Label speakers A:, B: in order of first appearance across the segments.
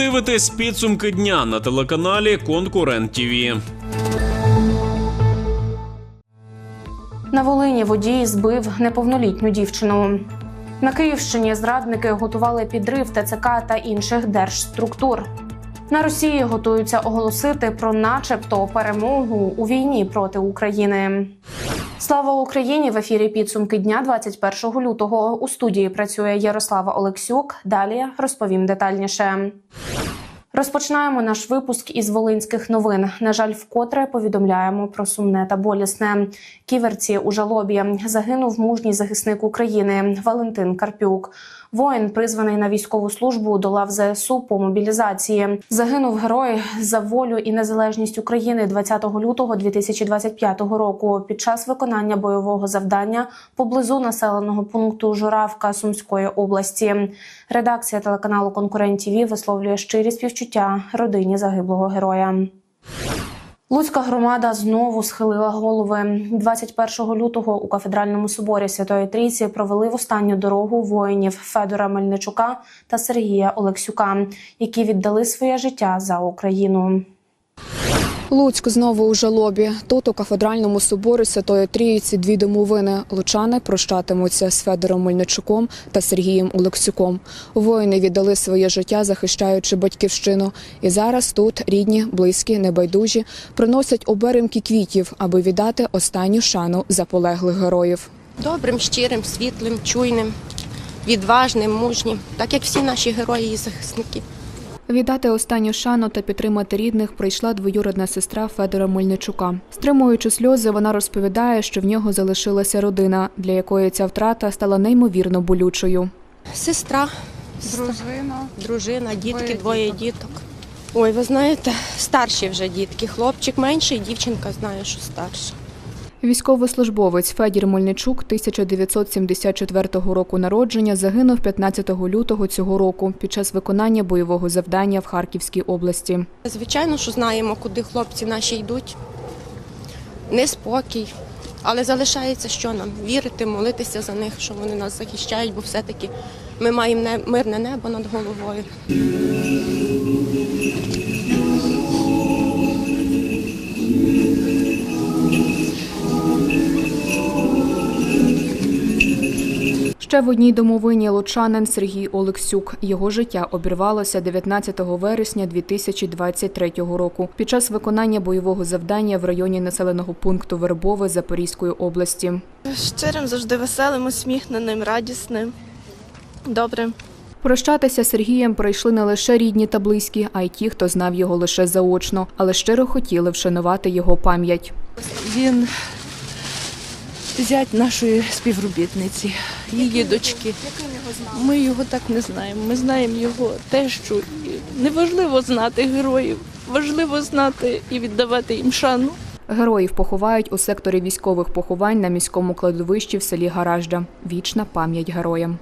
A: дивитесь підсумки дня на телеканалі Конкурент ТІВІ.
B: На Волині водій збив неповнолітню дівчину. На Київщині зрадники готували підрив ТЦК та інших держструктур. На Росії готуються оголосити про, начебто, перемогу у війні проти України. Слава Україні! В ефірі підсумки дня 21 лютого. У студії працює Ярослава Олексюк. Далі розповім детальніше. Розпочинаємо наш випуск із волинських новин. На жаль, вкотре повідомляємо про сумне та болісне. Ківерці у жалобі загинув мужній захисник України Валентин Карпюк. Воїн, призваний на військову службу до лав ЗСУ по мобілізації. Загинув герой за волю і незалежність України 20 лютого 2025 року під час виконання бойового завдання поблизу населеного пункту Журавка Сумської області. Редакція телеканалу Конкурент ТІВІ висловлює щирі співчуття родині загиблого героя. Луцька громада знову схилила голови 21 лютого у кафедральному соборі Святої Трійці провели в останню дорогу воїнів Федора Мельничука та Сергія Олексюка, які віддали своє життя за Україну.
C: Луцьк знову у жалобі. Тут у кафедральному соборі Святої Трійці дві домовини. Лучани прощатимуться з Федором Мельничуком та Сергієм Олексюком. Воїни віддали своє життя, захищаючи батьківщину. І зараз тут рідні, близькі, небайдужі приносять оберемки квітів, аби віддати останню шану заполеглих героїв.
D: добрим, щирим, світлим, чуйним, відважним, мужнім, так як всі наші герої і захисники.
C: Віддати останню шану та підтримати рідних прийшла двоюродна сестра Федора Мельничука. Стримуючи сльози, вона розповідає, що в нього залишилася родина, для якої ця втрата стала неймовірно болючою.
D: Сестра,
E: Дружина.
D: дружина, дітки,
E: Двоє
D: діток. Ой, ви знаєте, старші вже дітки. Хлопчик менший, дівчинка знає, що старша.
C: Військовослужбовець Федір Мельничук 1974 року народження загинув 15 лютого цього року під час виконання бойового завдання в Харківській області.
D: Звичайно, що знаємо, куди хлопці наші йдуть. Неспокій. Але залишається що нам? Вірити, молитися за них, що вони нас захищають, бо все-таки ми маємо мирне небо над головою.
C: Ще в одній домовині лучанин Сергій Олексюк. Його життя обірвалося 19 вересня 2023 року під час виконання бойового завдання в районі населеного пункту Вербове Запорізької області.
E: Щирим, завжди веселим, усміхненим, радісним, добрим.
C: Прощатися з Сергієм прийшли не лише рідні та близькі, а й ті, хто знав його лише заочно, але щиро хотіли вшанувати його пам'ять.
F: Він зять нашої співробітниці, її дочки. Ми його так не знаємо. Ми знаємо його те, що Неважливо знати героїв, важливо знати і віддавати їм шану.
C: Героїв поховають у секторі військових поховань на міському кладовищі в селі Гаражда. Вічна пам'ять героям.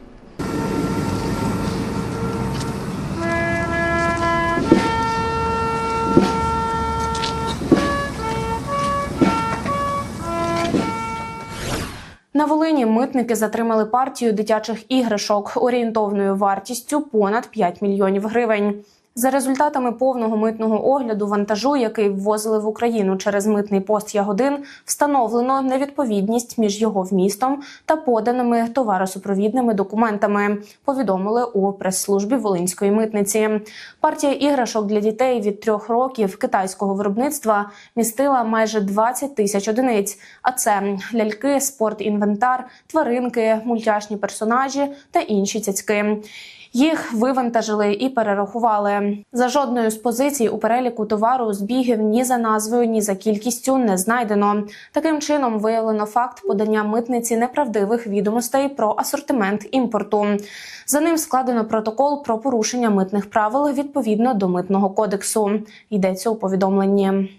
B: Волині митники затримали партію дитячих іграшок орієнтовною вартістю понад 5 мільйонів гривень. За результатами повного митного огляду вантажу, який ввозили в Україну через митний пост Ягодин, встановлено невідповідність між його вмістом та поданими товаросупровідними документами. Повідомили у прес-службі Волинської митниці. Партія іграшок для дітей від трьох років китайського виробництва містила майже 20 тисяч одиниць. А це ляльки, спортінвентар, тваринки, мультяшні персонажі та інші цяцьки. Їх вивантажили і перерахували. За жодною з позицій у переліку товару збігів ні за назвою, ні за кількістю не знайдено. Таким чином виявлено факт подання митниці неправдивих відомостей про асортимент імпорту. За ним складено протокол про порушення митних правил відповідно до митного кодексу. Йдеться у повідомленні.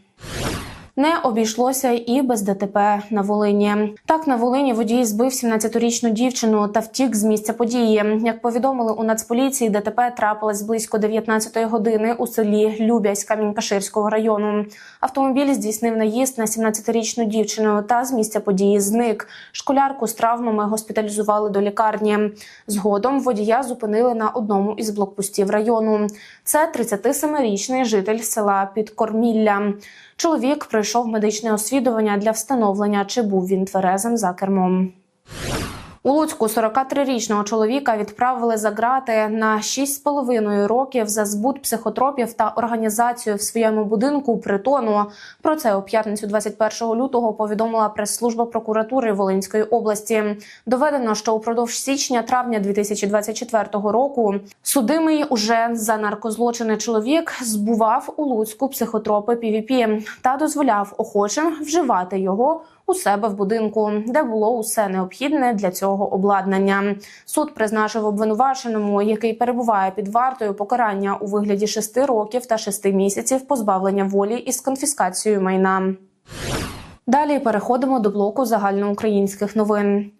B: Не обійшлося і без ДТП на Волині. Так на Волині водій збив 17-річну дівчину та втік з місця події. Як повідомили у Нацполіції, ДТП трапилось близько 19-ї години у селі Любязь Камінь-Каширського району. Автомобіль здійснив наїзд на 17-річну дівчину та з місця події зник. Школярку з травмами госпіталізували до лікарні. Згодом водія зупинили на одному із блокпостів району. Це 37-річний житель села Підкормілля. Чоловік пройшов медичне освідування для встановлення, чи був він тверезим за кермом. У Луцьку 43-річного чоловіка відправили за грати на 6,5 років за збут психотропів та організацію в своєму будинку притону. Про це у п'ятницю 21 лютого повідомила прес-служба прокуратури Волинської області. Доведено, що упродовж січня-травня 2024 року судимий уже за наркозлочини чоловік збував у Луцьку психотропи PVP та дозволяв охочим вживати його у себе в будинку, де було усе необхідне для цього обладнання. Суд призначив обвинуваченому, який перебуває під вартою покарання у вигляді 6 років та 6 місяців позбавлення волі із конфіскацією майна. Далі переходимо до блоку загальноукраїнських новин.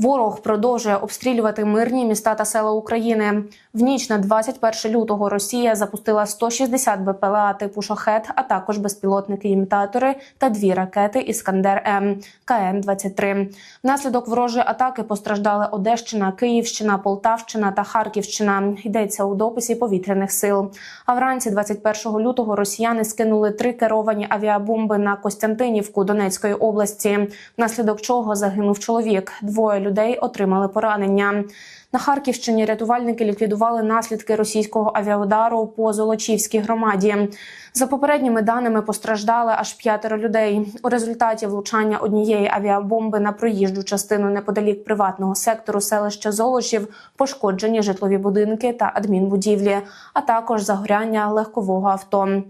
B: Ворог продовжує обстрілювати мирні міста та села України. В ніч на 21 лютого Росія запустила 160 БПЛА типу шахет, а також безпілотники-імітатори та дві ракети Іскандер М КН-23. Внаслідок ворожої атаки постраждали Одещина, Київщина, Полтавщина та Харківщина. Йдеться у дописі повітряних сил. А вранці 21 лютого росіяни скинули три керовані авіабомби на Костянтинівку Донецької області, внаслідок чого загинув чоловік. Двоє людей отримали поранення. На Харківщині рятувальники ліквідували наслідки російського авіаудару по Золочівській громаді. За попередніми даними постраждали аж п'ятеро людей. У результаті влучання однієї авіабомби на проїжджу частину неподалік приватного сектору селища Золочів пошкоджені житлові будинки та адмінбудівлі, а також загоряння легкового авто.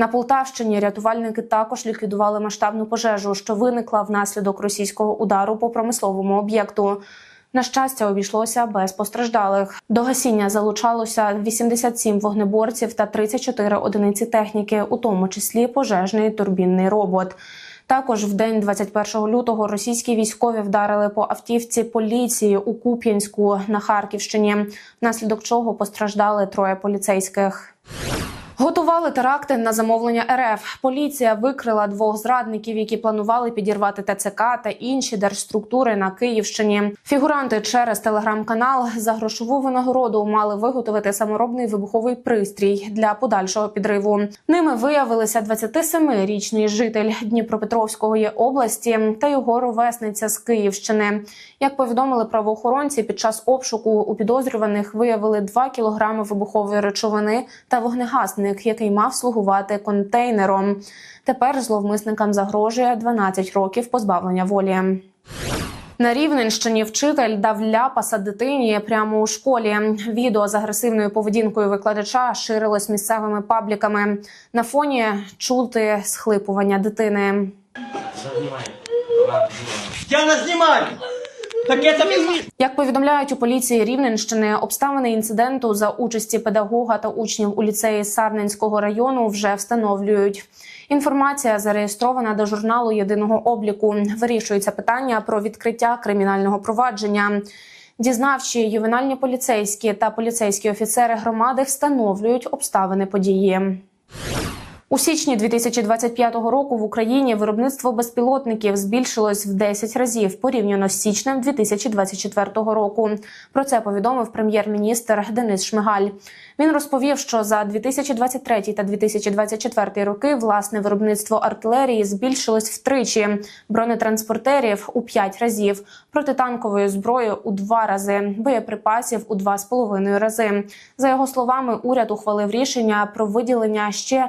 B: На Полтавщині рятувальники також ліквідували масштабну пожежу, що виникла внаслідок російського удару по промисловому об'єкту. На щастя, обійшлося без постраждалих. До гасіння залучалося 87 вогнеборців та 34 одиниці техніки, у тому числі пожежний турбінний робот. Також в день 21 лютого російські військові вдарили по автівці поліції у Куп'янську на Харківщині, внаслідок чого постраждали троє поліцейських. Готували теракти на замовлення РФ. Поліція викрила двох зрадників, які планували підірвати ТЦК та інші держструктури на Київщині. Фігуранти через телеграм-канал за грошову винагороду мали виготовити саморобний вибуховий пристрій для подальшого підриву. Ними виявилися 27-річний житель Дніпропетровської області та його ровесниця з Київщини. Як повідомили правоохоронці, під час обшуку у підозрюваних виявили 2 кілограми вибухової речовини та вогнегасник, який мав слугувати контейнером. Тепер зловмисникам загрожує 12 років позбавлення волі. На Рівненщині вчитель дав ляпаса дитині прямо у школі. Відео з агресивною поведінкою викладача ширилось місцевими пабліками. На фоні чути схлипування дитини.
G: Я нас знімаю! Так это!
B: Як повідомляють у поліції Рівненщини, обставини інциденту за участі педагога та учнів у ліцеї Сарненського району вже встановлюють. Інформація зареєстрована до журналу єдиного обліку. Вирішується питання про відкриття кримінального провадження. Дізнавчі ювенальні поліцейські та поліцейські офіцери громади встановлюють обставини події. У січні 2025 року в Україні виробництво безпілотників збільшилось в 10 разів порівняно з січнем 2024 року. Про це повідомив прем'єр-міністр Денис Шмигаль. Він розповів, що за 2023 та 2024 роки власне виробництво артилерії збільшилось втричі, бронетранспортерів у 5 разів, протитанкової зброї у 2 рази, боєприпасів у 2,5 рази. За його словами, уряд ухвалив рішення про виділення ще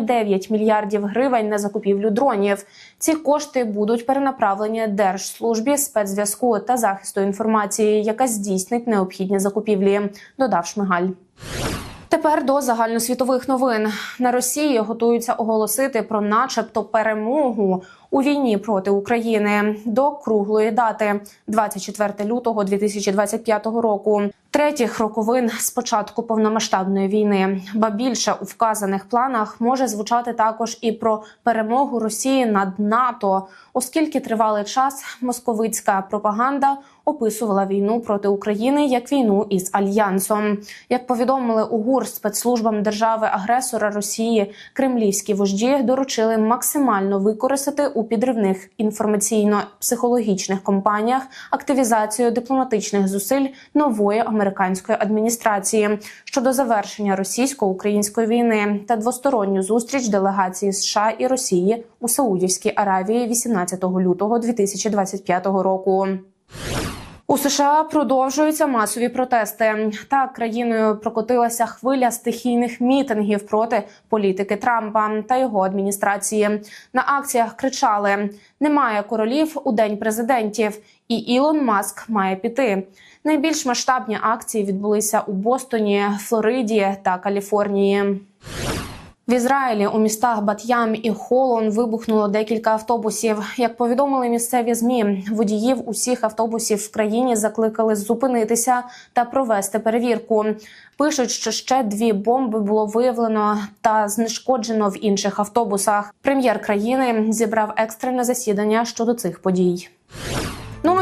B: 7,9 мільярдів гривень на закупівлю дронів. Ці кошти будуть перенаправлені Держслужбі спецзв'язку та захисту інформації, яка здійснить необхідні закупівлі. Додав Шмигаль. Тепер до загальносвітових новин на Росії готуються оголосити про, начебто, перемогу у війні проти України до круглої дати 24 лютого 2025 року. Третіх роковин з початку повномасштабної війни, ба більше у вказаних планах може звучати також і про перемогу Росії над НАТО, оскільки тривалий час московицька пропаганда описувала війну проти України як війну із альянсом. Як повідомили у ГУР спецслужбам держави-агресора Росії, кремлівські вожді доручили максимально використати у підривних інформаційно-психологічних кампаніях активізацію дипломатичних зусиль нової американської адміністрації щодо завершення російсько-української війни та двосторонню зустріч делегації США і Росії у Саудівській Аравії 18 лютого 2025 року. У США продовжуються масові протести. Так країною прокотилася хвиля стихійних мітингів проти політики Трампа та його адміністрації. На акціях кричали: Немає королів у день президентів, і Ілон Маск має піти. Найбільш масштабні акції відбулися у Бостоні, Флориді та Каліфорнії. В Ізраїлі у містах Бат'ям і Холон вибухнуло декілька автобусів. Як повідомили місцеві змі, водіїв усіх автобусів в країні закликали зупинитися та провести перевірку. Пишуть, що ще дві бомби було виявлено та знешкоджено в інших автобусах. Прем'єр країни зібрав екстрене засідання щодо цих подій.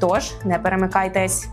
B: Тож не перемикайтесь.